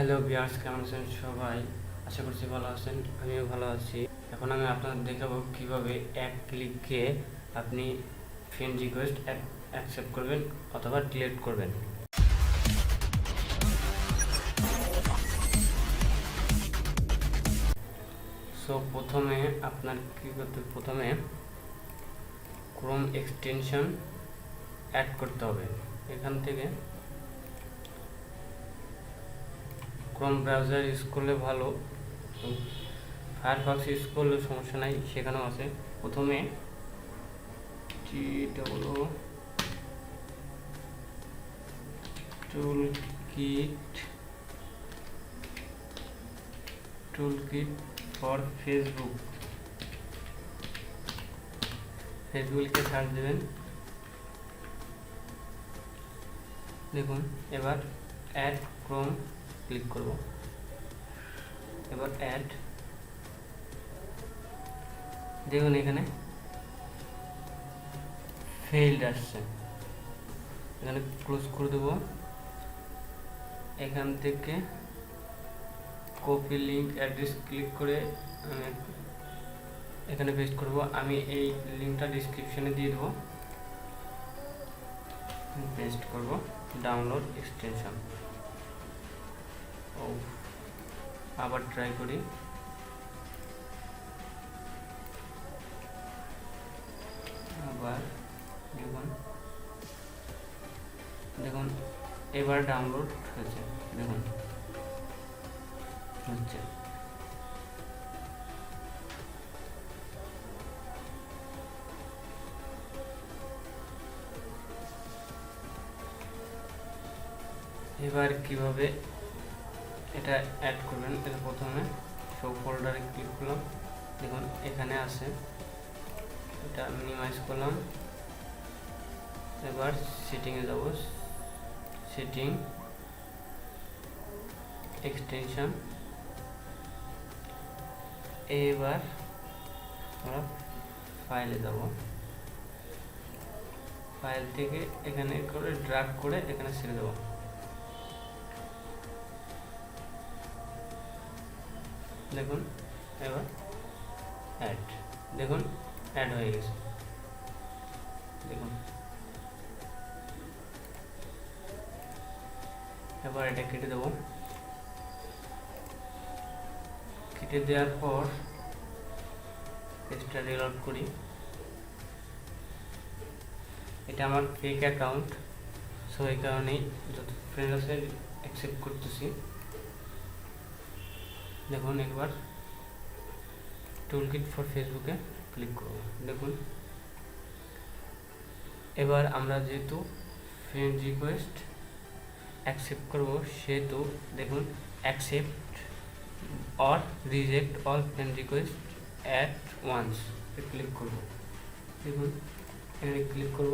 Hello বিয়ার্স কেমন আছেন সবাই? আশা করছি ভালো আছেন, আমিও ভালো আছি। এখন আমি আপনাদের দেখাবো কীভাবে এক ক্লিকে আপনি ফ্রেন্ড রিকোয়েস্ট অ্যাকসেপ্ট করবেন অথবা ডিলিট করবেন। সো প্রথমে আপনার কী করতে প্রথমে ক্রোম এক্সটেনশন অ্যাড করতে হবে। এখান থেকে ক্রোম ব্রাউজার ইউজ করলে ভালো। ফায়ারফক্স ইউজ করলে সমস্যা নাই, সেখানেও আছে। প্রথমে টি double tool kit tool kit for Facebook ফেসবুককে search দেবেন। দেখুন, এবার অ্যাড ক্রোম ক্লিক করব। এবার অ্যাড দেখুন এখানে ফেইল্ড আসছে। এখানে ক্লোজ করে দেবো। এখান থেকে কপি লিঙ্ক অ্যাড্রেস ক্লিক করে আমি এখানে পেস্ট করব। আমি এই লিঙ্কটা ডিসক্রিপশনে দিয়ে দেবো। পেস্ট করব। ডাউনলোড এক্সটেনশন ও আবার ট্রাই করি। আবার দেখুন। দেখুন এবার ডাউনলোড হয়েছে দেখুন। হচ্ছে। এবার কীভাবে এটা অ্যাড করবেন। এটা প্রথমে সব ফোল্ডারে ক্লিক করলাম। দেখুন, এখানে আছে। এটা মিনিমাইজ করলাম। এবার সেটিংয়ে যাব। সেটিং এক্সটেনশন এবার আমরা ফাইলে যাব। ফাইল থেকে এখানে করে ড্রাগ করে এখানে ছেড়ে দেবো। দেখুন, এবার অ্যাড দেখুন অ্যাড হয়ে গেছে। দেখুন। এবার এটা কেটে দেবো। কেটে দেওয়ার পর পেজটা রিলোড করি। এটা আমার ফেক অ্যাকাউন্ট সো এই কারণেই যত ফ্রেন্ড আছে অ্যাকসেপ্ট করতেছি। দেখুন একবার টুলকিট ফর ফেসবুকে ক্লিক করব দেখুন। এবার আমরা যেহেতু ফ্রেন্ড রিকোয়েস্ট অ্যাকসেপ্ট করব, সেহেতু দেখুন accept or reject all friend request at once click করব। দেখুন, এখানে ক্লিক করব।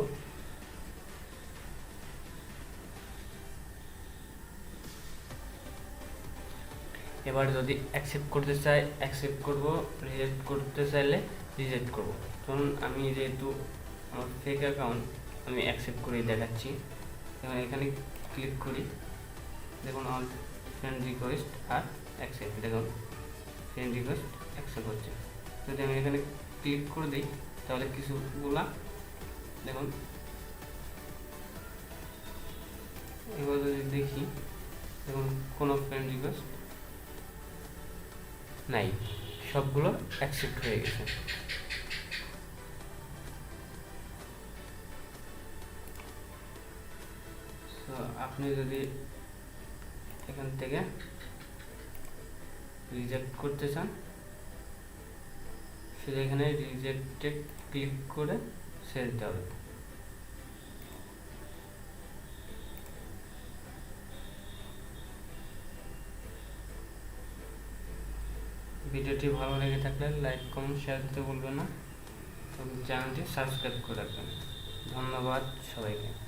এবার যদি অ্যাকসেপ্ট করতে চাই অ্যাকসেপ্ট করব রিজেক্ট করতে চাইলে রিজেক্ট করব। ধরুন আমি যেহেতু আমার ফেক অ্যাকাউন্ট আমি অ্যাকসেপ্ট করেই দেখাচ্ছি। এবার এখানে ক্লিক করি। দেখুন আমার ফ্রেন্ড রিকোয়েস্ট আর অ্যাকসেপ্ট দেখুন ফ্রেন্ড রিকোয়েস্ট অ্যাকসেপ্ট হচ্ছে। যদি আমি এখানে ক্লিক করে দিই, তাহলে কিছুগুলা, দেখুন, এবার যদি দেখি নাই, সবগুলো অ্যাকসেপ্ট হয়ে গেছে। আপনি যদি এখান থেকে রিজেক্ট করতে চান, সেটা এখানে রিজেক্টে ক্লিক করে ছেড়ে দিতে হবে। ভিডিওটি ভালো লেগে থাকলে লাইক, কমেন্ট শেয়ার দিতে ভুলবেন না। এবং চ্যানেলটি সাবস্ক্রাইব করে রাখবেন। ধন্যবাদ সবাইকে।